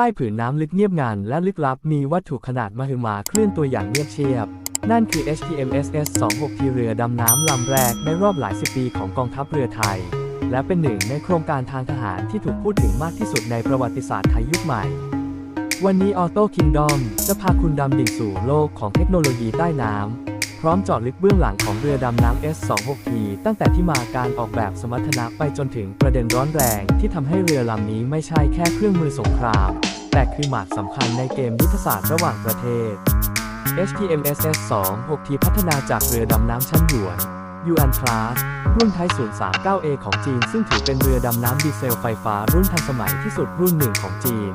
ใต้ผืนน้ำลึกเงียบงันและลึกลับมีวัตถุขนาดมหึมาเคลื่อนตัวอย่างเงียบเชียบ นั่นคือ HTMSS 26ที่เรือดำน้ำลำแรกในรอบหลายสิบปีของกองทัพเรือไทย และเป็นหนึ่งในโครงการทางทหารที่ถูกพูดถึงมากที่สุดในประวัติศาสตร์ไทยยุคใหม่ วันนี้ออโต้คิงดอมจะพาคุณดำดิ่งสู่โลกของเทคโนโลยีใต้น้ำ พร้อมเจาะลึกเบื้องหลังของเรือดำน้ำ S26T ตั้งแต่ที่มาการออกแบบสมรรถนะไปจนถึงประเด็นร้อนแรง ที่ทำให้เรือลำนี้ไม่ใช่แค่เครื่องมือสงคราม แต่คือหมากสำคัญในเกมยุทธศาสตร์ระหว่างประเทศ HTMSS 26T พัฒนาจากเรือดำน้ำชั้นหยวน Yuan Class รุ่นไทย 039A ของจีน ซึ่งถือเป็นเรือดำน้ำดีเซลไฟฟ้ารุ่นทันสมัยที่สุดรุ่นหนึ่งของจีน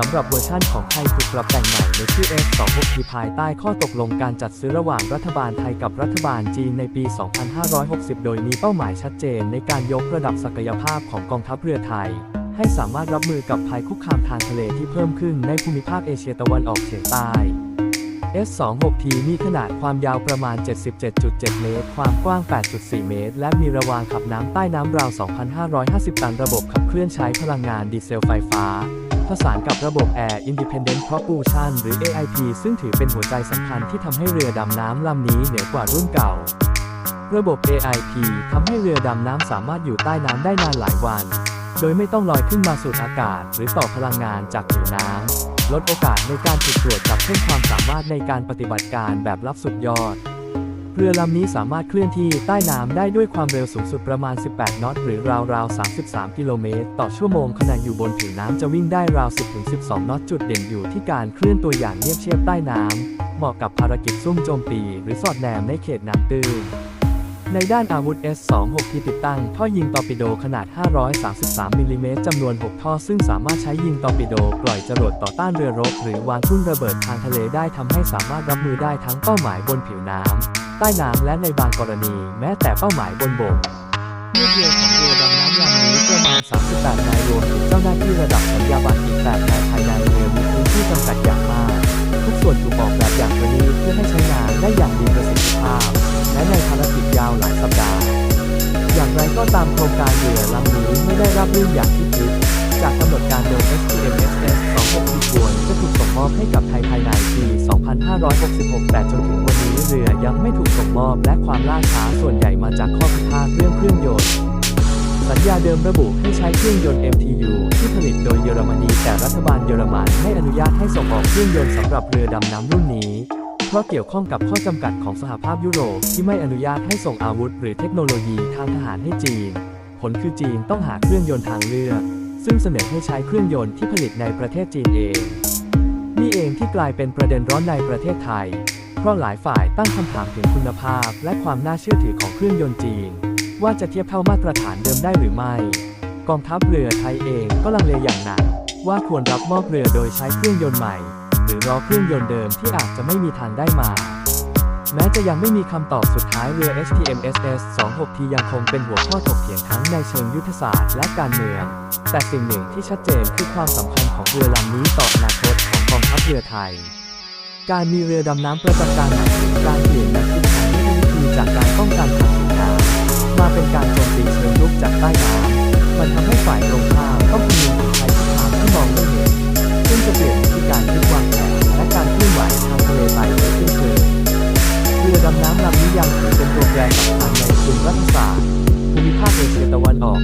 สำหรับเวอร์ชั่นของไทยถูกปรับแต่งใหม่ในชื่อ S26T ภายใต้ข้อตกลงการจัดซื้อระหว่างรัฐบาลไทยกับรัฐบาลจีนในปี 2560 โดยมีเป้าหมายชัดเจนในการยกระดับศักยภาพของกองทัพเรือไทย ให้สามารถรับมือกับภัยคุกคามทางทะเลที่เพิ่มขึ้นในภูมิภาคเอเชียตะวันออกเฉียงใต้ S26T มีขนาดความยาวประมาณ 77.7 เมตร ความกว้าง 8.4 เมตร และมีระวางขับน้ำใต้น้ำราว 2,550 ตัน ระบบขับเคลื่อนใช้พลังงานดีเซลไฟฟ้า ผสานกับระบบ Air Independent Propulsion หรือ AIP ซึ่งถือเป็นหัวใจสำคัญที่ทำให้เรือดำน้ำลำนี้เหนือกว่ารุ่นเก่า ระบบ AIP ทำให้เรือดำน้ำสามารถอยู่ใต้น้ำได้นานหลายวัน โดยไม่ต้องลอยขึ้นมาสูดอากาศ หรือต่อพลังงานจากผิวน้ำลดโอกาสในการถูกตรวจจับเพิ่มความสามารถในการปฏิบัติการแบบลับสุดยอด เรือลำนี้สามารถเคลื่อนที่ใต้น้ำได้ด้วยความเร็วสูงสุดประมาณ 18 นอต หรือราวๆ 33 กิโลเมตร ต่อชั่วโมงขณะอยู่บนผิวน้ำจะวิ่งได้ราว 10-12 นอต จุดเด่นอยู่ที่การเคลื่อนตัวอย่างเงียบเชียบใต้น้ำ เหมาะกับภารกิจซุ่มโจมตี หรือสอดแนมในเขตน้ำตื้น ในด้านอาวุธ S26 ที่ติดตั้งท่อยิงตอร์ปิโดขนาด 533มิลลิเมตรจำนวน 6 ท่อ ซึ่งสามารถใช้ยิงตอร์ปิโดปล่อยจรวดต่อต้านเรือรบ หรือวางทุ่นระเบิดทางทะเลได้ทำให้สามารถรับมือได้ทั้งเป้าหมายบนผิวน้ำใต้น้ำและในบางกรณี แม้แต่เป้าหมายบนบกลูกเรือของเรือดำน้ำลำนี้ประมาณ 38 นายรวมถึงเจ้าหน้าที่ระดับสัญญาบัตรอีก8นายภายในเรือมีพื้นที่จำกัดอย่างมาก ทุกส่วนถูกออกแบบอย่างประณีต พื่อให้ใช้งานได้อย่างมีประสิทธิภาพ และในภารกิจยาวหลายสัปดาห์ อย่างไรก็ตามโครงการเรือลำนี้ไม่ได้รับรื่นอย่างที่คิด จากกำหนดการเดิม STMSS 26ที่ควรจะถูกส่งมอบให้กับไทยภายในปี 2566 แต่จนถึงวันนี้เรือยังไม่ถูกส่งมอบ และความล่าช้าส่วนใหญ่มาจากข้อพิพาทเรื่องเครื่องยนต์สัญญาเดิมระบุให้ใช้เครื่องยนต์ MTU ที่ผลิตโดยเยอรมนีแต่รัฐบาลเยอรมันไม่อนุญาตให้ส่งออกเครื่องยนต์สำหรับเรือดำน้ำรุ่นนี้ เพราะเกี่ยวข้องกับข้อจำกัดของสหภาพยุโรปที่ไม่อนุญาตให้ส่งอาวุธ หรือเทคโนโลยีทางทหารให้จีน ผลคือจีนต้องหาเครื่องยนต์ทางเลือก ซึ่งเสนอให้ใช้เครื่องยนต์ที่ผลิตในประเทศจีนเอง นี่เองที่กลายเป็นประเด็นร้อนในประเทศไทย เพราะหลายฝ่ายตั้งคำถามถึงคุณภาพ และความน่าเชื่อถือของเครื่องยนต์จีน ว่าจะเทียบเท่ามาตรฐานเดิมได้หรือไม่ กองทัพเรือไทยเองก็ลังเลอย่างหนักว่าควรรับมอบเรือโดยใช้เครื่องยนต์ใหม่ หรือรอเครื่องยนต์เดิมที่อาจจะไม่มีทางได้มา แม้จะยังไม่มีคำตอบสุดท้ายเรือ HTMSS 26T ยังคงเป็นหัวข้อถกเถียงทั้งในเชิงยุทธศาสตร์และการเมือง แต่สิ่งหนึ่งที่ชัดเจนคือความสำคัญของเรือลำนี้ต่ออนาคตของกองทัพเรือไทย การมีเรือดำน้ำประจำการหมายถึงการเปลี่ยนแนวคิดทางยุทธวิธีจากการป้องกันทางผิวน้ำมาเป็นการโจมตีเชิงรุกจากใต้น้ำมันทำให้ฝ่ายตรงข้าม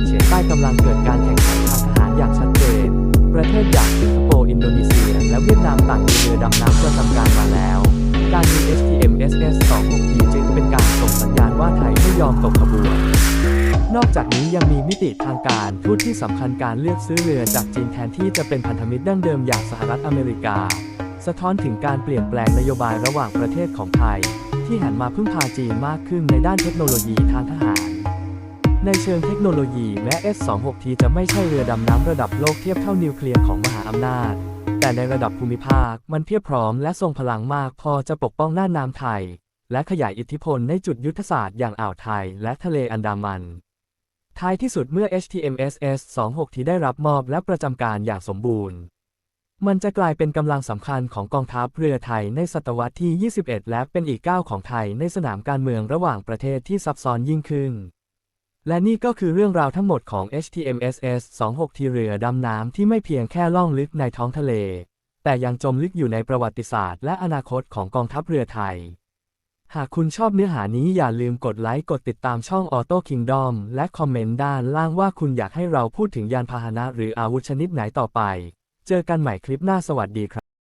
เฉียงใต้กำลังเกิดการแข่งขันทางทหารอย่างชัดเจน ประเทศอย่างสิงคโปร์ อินโดนีเซีย และเวียดนามต่างมีเรือดำน้ำประจำการมาแล้ว การมี HTMSS 26T จึงเป็นการส่งสัญญาณว่าไทยไม่ยอมตกขบวน นอกจากนี้ยังมีมิติทางการทูตที่สำคัญการเลือกซื้อเรือจากจีนแทนที่จะเป็นพันธมิตรดั้งเดิมอย่างสหรัฐอเมริกา สะท้อนถึงการเปลี่ยนแปลงนโยบายระหว่างประเทศของไทย ที่หันมาพึ่งพาจีนมากขึ้นในด้านเทคโนโลยีทางทหาร ในเชิงเทคโนโลยีแม้ S26T จะไม่ใช่เรือดำน้ำระดับโลกเทียบเท่านิวเคลียร์ของมหาอำนาจ แต่ในระดับภูมิภาคมันเพียบพร้อมและทรงพลังมากพอจะปกป้องน่านน้ำไทย และขยายอิทธิพลในจุดยุทธศาสตร์อย่างอ่าวไทยและทะเลอันดามัน ท้ายที่สุดเมื่อ HTMSS 26T ได้รับมอบและประจำการอย่างสมบูรณ์ มันจะกลายเป็นกำลังสำคัญของกองทัพเรือไทยในศตวรรษที่ 21 และเป็นอีกก้าวของไทยในสนามการเมืองระหว่างประเทศที่ซับซ้อนยิ่งขึ้น และนี่ก็คือเรื่องราวทั้งหมดของ HTMSS 26 ที่เรือดำน้ำที่ไม่เพียงแค่ล่องลึกในท้องทะเล แต่ยังจมลึกอยู่ในประวัติศาสตร์และอนาคตของกองทัพเรือไทย หากคุณชอบเนื้อหานี้อย่าลืมกดไลค์ กดติดตามช่อง Auto Kingdom และคอมเมนต์ด้านล่างว่าคุณอยากให้เราพูดถึงยานพาหนะหรืออาวุธชนิดไหนต่อไป เจอกันใหม่คลิปหน้าสวัสดีครับ